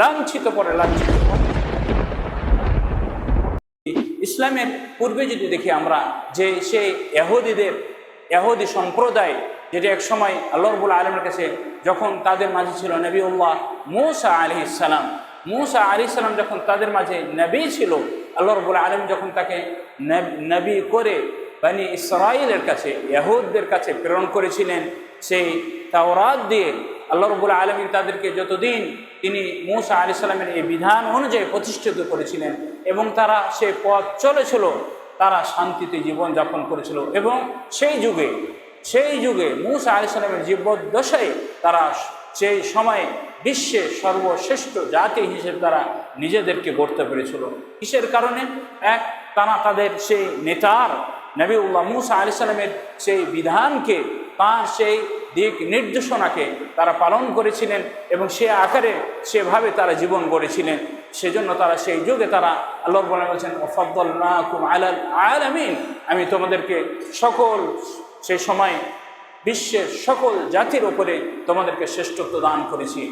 লাঞ্ছিত পরে লাঞ্ছিত ইসলামের পূর্বে যদি দেখি আমরা, যে সেই এহুদিদের এহুদি সম্প্রদায়, যেটি এক সময় আল্লাহ রবুল আলমের কাছে যখন তাদের মাঝে ছিল নবীউল্লাহ মৌসা আলি ইসালাম মৌসা আলি ইসালাম যখন তাদের মাঝে নবী ছিল, আল্লাহ রবুল আলম যখন তাকে নবী করে বানি ইসরায়েলের কাছে, ইহুদদের কাছে প্রেরণ করেছিলেন, সেই তাওরাত দিয়ে আল্লাহ রবুল আলমী তাদেরকে যতদিন তিনি মৌসা আলি সাল্লামের এই বিধান অনুযায়ী প্রতিষ্ঠিত করেছিলেন এবং তারা সে পথ চলেছিল, তারা শান্তিতে জীবন যাপন করেছিল এবং সেই যুগে সেই যুগে মৌসা আলি সাল্লামের জীবদ্দশায় তারা সেই সময়ে বিশ্বের সর্বশ্রেষ্ঠ জাতি হিসেবে তারা নিজেদেরকে গড়তে পেরেছিল। কিসের কারণে? এক, তারা তাদের সেই নেতার, নবীউল্লাহ মুসা আলি সাল্লামের সেই বিধানকে, তাঁর সেই দিক নির্দেশনাকে তারা পালন করেছিলেন এবং সে আকারে সেভাবে তারা জীবন গড়েছিলেন। সেজন্য তারা সেই যুগে তারা আল্লাহ বলে বলছেন ওফাদ্দল নাকুম আলাল আলামিন। আমি তোমাদেরকে সকল সেই সময় বিশ্বের সকল জাতির ওপরে তোমাদেরকে শ্রেষ্ঠত্ব দান করেছি।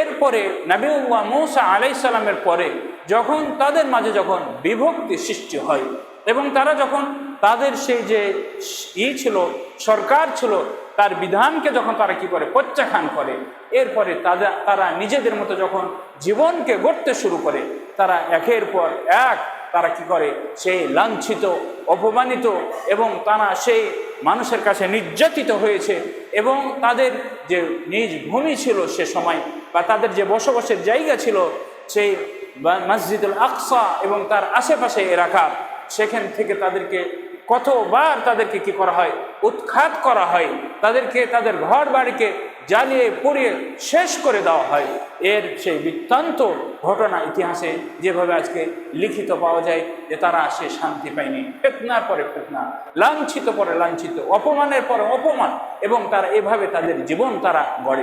এরপরে নবীউল্লাহ মৌসা আলাই সালামের পরে যখন তাদের মাঝে যখন বিভক্তি সৃষ্টি হয় এবং তারা যখন তাদের সেই যে ই ছিল, সরকার ছিল, তার বিধানকে যখন তারা কি করে? প্রত্যাখ্যান করে। এরপরে তাদের তারা নিজেদের মতো যখন জীবনকে গড়তে শুরু করে, তারা একের পর এক তারা কি করে? সেই লাঞ্ছিত, অপমানিত এবং তারা সেই মানুষের কাছে নির্যাতিত হয়েছে এবং তাদের যে নিজ ভূমি ছিল সে সময় বা তাদের যে বসবাসের জায়গা ছিল, সেই মসজিদুল আকসা এবং তার আশেপাশে এলাকা সেখান থেকে তাদেরকে কতবার তাদেরকে কি করা হয়? উৎখাত করা হয়। তাদেরকে তাদের ঘর বাড়িকে জ্বালিয়ে পুড়িয়ে শেষ করে দেওয়া হয়। এর সেই বৃত্তান্ত ঘটনা ইতিহাসে যেভাবে আজকে লিখিত পাওয়া যায় যে তারা সে শান্তি পায়নি। ফেতনার পরে ফেতনা, লাঞ্ছিত পরে লাঞ্ছিত, অপমানের পরে অপমান এবং তারা এভাবে তাদের জীবন তারা গড়ে